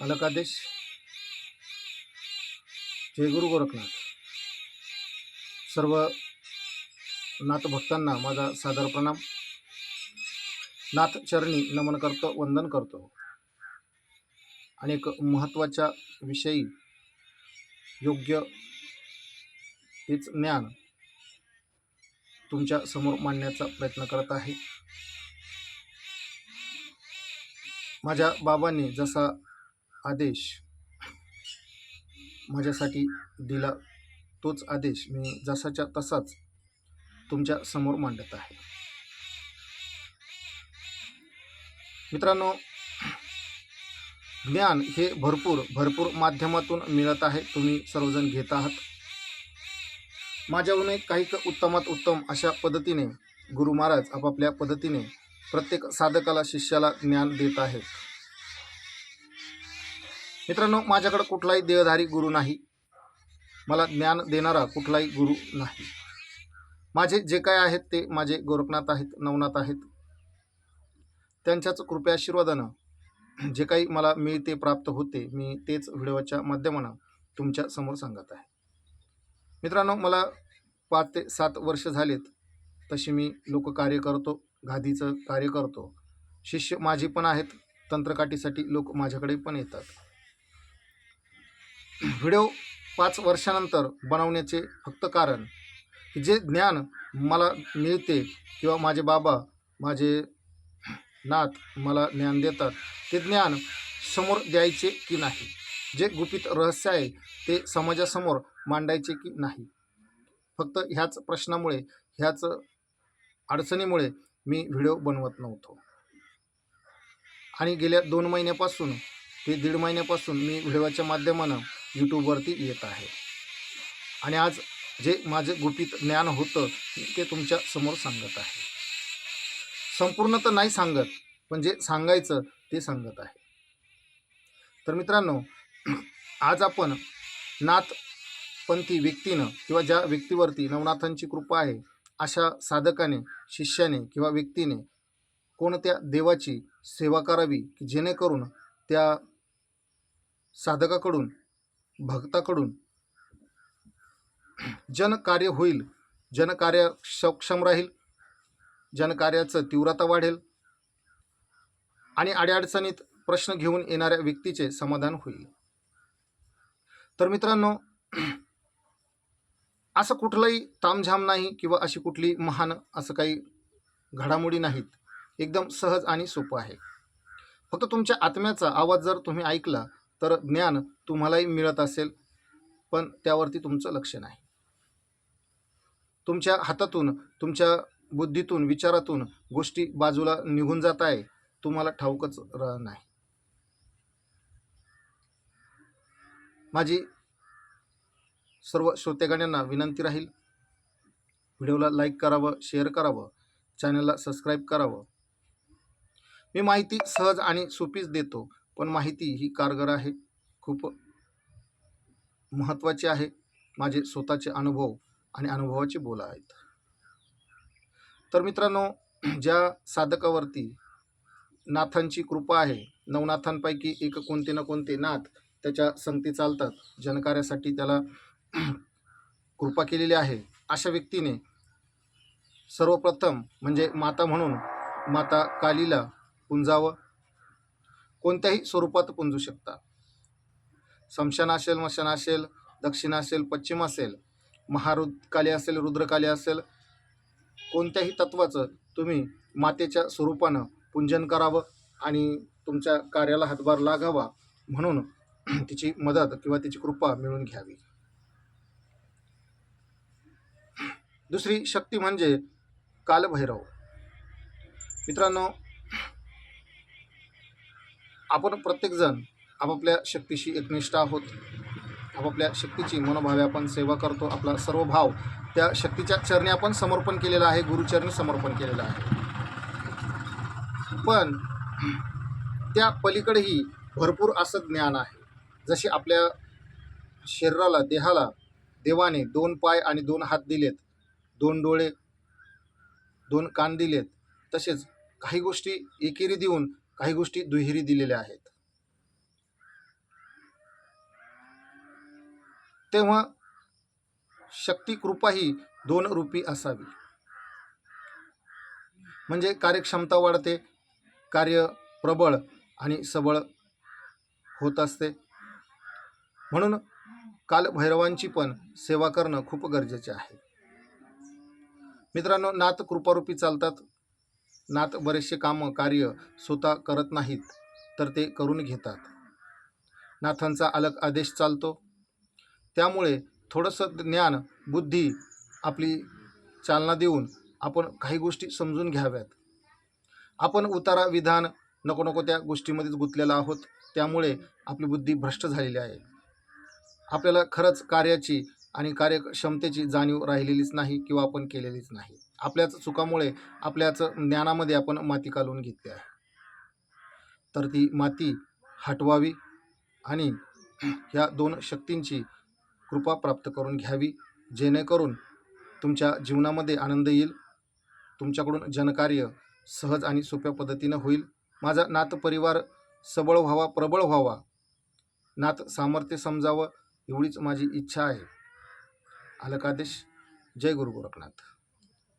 अलकादेश जय गुरु गोरखनाथ. सर्व नाथ भक्तांना माझा सादर प्रणाम. नाथ चरणी नमन करतो वंदन करतो. अनेक महत्त्वाच्या विषयी योग्य तेच ज्ञान तुमच्यासमोर मांडण्याचा प्रयत्न करत आहे. माझ्या बाबांनी जसा आदेश. माझ्यासाठी दिला तोच आदेश. मी जसाच्या तसाच तुमच्यासमोर मांडत आहे. मित्रांनो ज्ञान हे भरपूर भरपूर माध्यमातून मिळत आहे. तुम्ही सर्वजण घेत आहात. माझ्याहून काही उत्तमात उत्तम अशा पद्धतीने गुरु महाराज आपापल्या पद्धतीने प्रत्येक साधकाला शिष्याला ज्ञान देत आहेत. मित्रांनो माझ्याकडं कुठलाही देहधारी गुरु नाही. मला ज्ञान देणारा कुठलाही गुरु नाही. माझे जे काय आहेत ते माझे गोरखनाथ आहेत नवनाथ आहेत. त्यांच्याच कृपयाशीर्वादानं जे काही मला मिळते प्राप्त होते मी तेच व्हिडिओच्या माध्यमानं तुमच्यासमोर सांगत आहे. मित्रांनो मला पाच ते सात वर्ष झालेत. तशी मी लोककार्य करतो गादीचं कार्य करतो. शिष्य माझे पण आहेत तंत्रकाठीसाठी लोक माझ्याकडे पण येतात. व्हिडिओ पाच वर्षानंतर बनवण्याचे फक्त कारण की जे ज्ञान मला मिळते किंवा माझे बाबा माझे नात मला ज्ञान देतात ते ज्ञान समोर द्यायचे की नाही? जे गुपित रहस्य आहे ते समाजासमोर मांडायचे की नाही? फक्त ह्याच प्रश्नामुळे ह्याच अडचणीमुळे मी व्हिडिओ बनवत नव्हतो. आणि गेल्या दोन महिन्यापासून ते दीड महिन्यापासून मी व्हिडिओच्या माध्यमानं यूट्यूबवरती येत आहे. आणि आज जे माझे गुपित ज्ञान होतं ते तुमच्यासमोर सांगत आहे. संपूर्ण तर नाही सांगत पण जे सांगायचं ते सांगत आहे. तर मित्रांनो आज आपण नाथपंथी व्यक्तीनं किंवा ज्या व्यक्तीवरती नवनाथांची कृपा आहे अशा साधकाने शिष्याने किंवा व्यक्तीने कोणत्या देवाची सेवा करावी की जेणेकरून त्या साधकाकडून भक्ताकडून. जनकार्य होईल. जनकार्य सक्षम राहील. जनकार्याचं तीव्रता वाढेल. आणि अडीअडचणीत प्रश्न घेऊन येणाऱ्या व्यक्तीचे समाधान होईल. तर मित्रांनो असं कुठलंही तामझाम नाही किंवा अशी कुठली महान असं काही घडामोडी नाहीत. एकदम सहज आणि सोपं आहे. फक्त तुमच्या आत्म्याचा आवाज जर तुम्ही ऐकला तर ज्ञान तुम्हालाही मिळत असेल पण त्यावरती तुमचं लक्ष नाही. तुमच्या हातातून तुमच्या बुद्धीतून विचारातून गोष्टी बाजूला निघून जात आहे तुम्हाला ठाऊकच र नाही. माझी सर्व श्रोतेगाण्यांना विनंती राहील व्हिडिओला लाईक करावं शेअर करावं चॅनलला सबस्क्राईब करावं. मी माहिती सहज आणि सोपीच देतो. पण माहिती ही कारगर आहे. खूप महत्त्वाची आहे. माझे स्वतःचे अनुभव आणि अनुभवाचे बोला आहेत. तर मित्रांनो ज्या साधकावरती नाथांची कृपा आहे नवनाथांपैकी एक कोणते ना कोणते नाथ त्याच्या संगती चालतात जनकार्यासाठी त्याला कृपा केलेली आहे अशा व्यक्तीने सर्वप्रथम म्हणजे माता म्हणून माता कालीला पुंजावं कोणत्याही स्वरूपात पुंजू शकता. समशान असेल मशान असेल दक्षिण असेल पश्चिम असेल महारुद्रकाली असेल रुद्रकाली असेल कोणत्याही तत्वाचं तुम्ही मातेच्या स्वरूपानं पूंजन करावं आणि तुमच्या कार्याला हातभार लागावा म्हणून तिची मदत किंवा तिची कृपा मिळून घ्यावी. दुसरी शक्ती म्हणजे कालभैरव. मित्रांनो आपण प्रत्येकजण आपापल्या शक्तीशी एकनिष्ठ आहोत. आपापल्या शक्तीची मनोभावे आपण सेवा करतो. आपला सर्व भाव त्या शक्तीच्या चरणी आपण समर्पण केलेला आहे. गुरुचरणी समर्पण केलेलं आहे. पण त्या पलीकडेही भरपूर असं ज्ञान आहे. जसे आपल्या शरीराला देहाला देवाने दोन पाय आणि दोन हात दिलेत दोन डोळे दोन कान दिलेत तसेच काही गोष्टी एकेरी देऊन काही गोष्टी दुहेरी दिलेल्या आहेत. तेव्हा शक्ती कृपा ही दोन रूपी असावी. म्हणजे कार्यक्षमता वाढते कार्य प्रबळ आणि सबळ होत असते. म्हणून कालभैरवांची पण सेवा करणं खूप गरजेचे आहे. मित्रांनो नात कृपारूपी चालतात. नाथ बरेचसे कामं कार्य स्वतः करत नाहीत तर ते करून घेतात. नाथांचा अलग आदेश चालतो. त्यामुळे थोडंसं ज्ञान बुद्धी आपली चालना देऊन आपण काही गोष्टी समजून घ्याव्यात. आपण उतारा विधान नको नको त्या गोष्टीमध्येच गुंतलेला आहोत त्यामुळे आपली बुद्धी भ्रष्ट झालेली आहे. आपल्याला खरंच कार्याची आणि कार्यक्षमतेची जाणीव राहिलेलीच नाही किंवा आपण केलेलीच नाही. आपल्याच चुकामुळे आपल्याच ज्ञानामध्ये आपण माती कालून घेतली आहे. तर ती माती हटवावी आणि ह्या दोन शक्तींची कृपा प्राप्त करून घ्यावी जेणेकरून तुमच्या जीवनामध्ये आनंद येईल तुमच्याकडून जनकार्य सहज आणि सोप्या पद्धतीनं होईल. माझा नात परिवार सबळ व्हावा प्रबळ व्हावा. नात सामर्थ्य समजावं एवढीच माझी इच्छा आहे. अलकादेश जय गुरु गोरखनाथ.